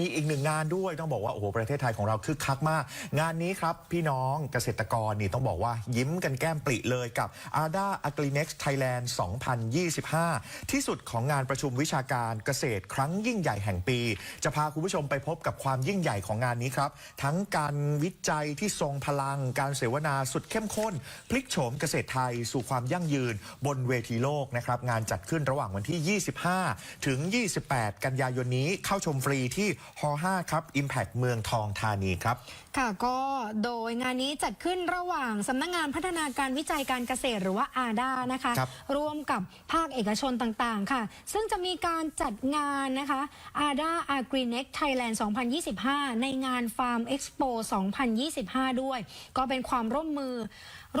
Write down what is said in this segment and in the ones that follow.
มีอีกหนึ่งงานด้วยต้องบอกว่าโอ้โหประเทศไทยของเราคึกคักมาก งานนี้ครับ พี่น้องเกษตรกรนี่ต้องบอกว่ายิ้มกันแก้มปริเลยกับ ADA Agrinex Thailand 2025 ที่สุดของงานประชุมวิชาการเกษตรครั้งยิ่งใหญ่แห่งปี จะพาคุณผู้ชมไปพบกับความยิ่งใหญ่ของงานนี้ครับ ทั้งการวิจัยที่ทรงพลังการเสวนาสุดเข้มข้น พลิกโฉมเกษตรไทยสู่ความยั่งยืน บนเวทีโลกนะครับงานจัดขึ้นระหว่างวันที่ 25 ถึง 28 กันยายนนี้เข้าชมฟรีที่ฮ5ครับ Impact เมืองทองธานีครับ ค่ะก็โดยงานนี้จัดขึ้นระหว่างสำนักงงานพัฒนาการวิจัยการเกษตรหรือว่าอาดานะคะครับ ร่วมกับภาคเอกชนต่างๆ ค่ะ ซึ่งจะมีการจัดงานนะคะ ADA AgriNext Thailand 2025 ในงาน Farm Expo 2025 ด้วย ก็เป็นความร่วมมือ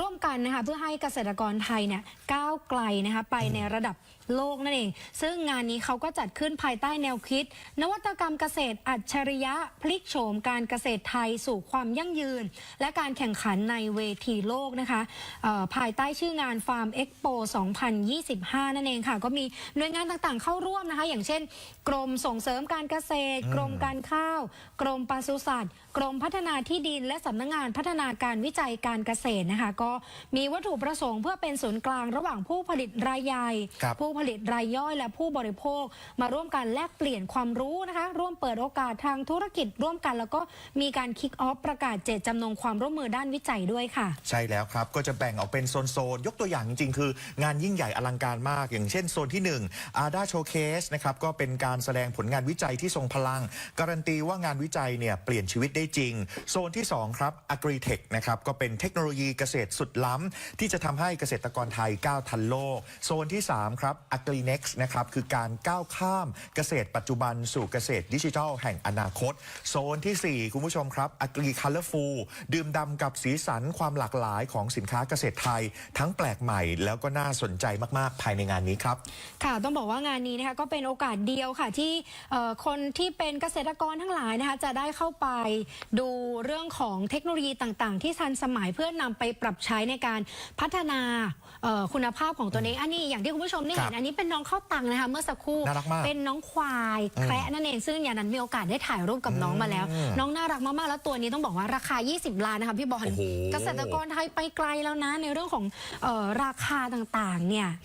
ร่วมกันนะคะเพื่อให้เกษตรกรไทยเนี่ยก้าวไกลนะคะไปในระดับโลกนั่นเอง ซึ่งงานนี้เขาก็จัดขึ้นภายใต้แนวคิด นวัตกรรมเกษตรอัจฉริยะพลิกโฉมการเกษตรไทยสู่ความยั่งยืน และการแข่งขันในเวทีโลกนะคะเอ่อภายใต้ชื่องาน Farm Expo 2025 นั่นเองค่ะ ก็มีหน่วยงานต่างๆเข้าร่วมนะคะ อย่างเช่น กรมส่งเสริมการเกษตร กรมการข้าว กรมปศุสัตว์ กรมพัฒนาที่ดิน และสำนักงานพัฒนาการวิจัยการเกษตรนะคะ ก็มีวัตถุประสงค์เพื่อเป็นศูนย์กลางระหว่างผู้ผลิตรายใหญ่ครับผู้ผลิตรายย่อยและผู้บริโภค มาร่วมกันแลกเปลี่ยนความรู้นะคะ ร่วมเปิดโอกาสทางธุรกิจร่วมกัน แล้วก็มีการคิกออฟประกาศเจตจำนงความร่วมมือด้านวิจัยด้วยค่ะ ใช่แล้วครับ ก็จะแบ่งออกเป็นโซนๆ ยกตัวอย่างจริงๆ คืองานยิ่งใหญ่อลังการมาก อย่างเช่นโซนที่1 ADA Showcase นะครับก็เป็นการแสดงผลงานวิจัยที่ทรงพลัง การันตีว่างานวิจัยเนี่ยเปลี่ยนชีวิตได้จริง โซนที่ 2 ครับ Agritech นะครับก็เป็นเทคโนโลยีเกษตรสุดล้ำที่จะทำให้เกษตรกรไทยก้าวทันโลก โซนที่ 3 ครับ Agrinex นะครับคือการก้าวข้ามเกษตรปัจจุบันสู่เกษตรดิจิทัลแห่งอนาคต โซนทีสี่ 4 คุณผู้ชมครับ Agri Colorful ดื่มดำกับสีสันความหลากหลายของสินค้าเกษตรไทย ทั้งแปลกใหม่แล้วก็น่าสนใจมาก ๆ ภายในงานนี้ครับ ค่ะ ต้องบอกว่างานนี้นะคะก็เป็นโอกาสเดียวค่ะที่เอ่อคนที่เป็นเกษตรกรทั้งหลายนะคะจะได้เข้าไปดูเรื่องของเทคโนโลยีต่างๆ ที่ทันสมัยเพื่อนำไปปรับใช้ในการพัฒนาเอ่อคุณภาพของตัวเองอันนี้อย่างที่คุณผู้ชมได้ครัเห็บนอันนี้เป็นน้องข้าวตังนะคะเมื่อสักครู่น่ารักมากเป็นน้องควายแคระนั่นเองซึ่งอย่างนั้นมีโอกาสได้ถ่ายรูปกับน้องมาแล้วอืมน้องน่ารักมากๆ แล้วตัวนี้ต้องบอกว่าราคา 20 ล้านนะคะพี่บอลโอ้โห เกษตรกรไทยไปไกลแล้วนะในเรื่องของเออราคาต่างๆเนี่ย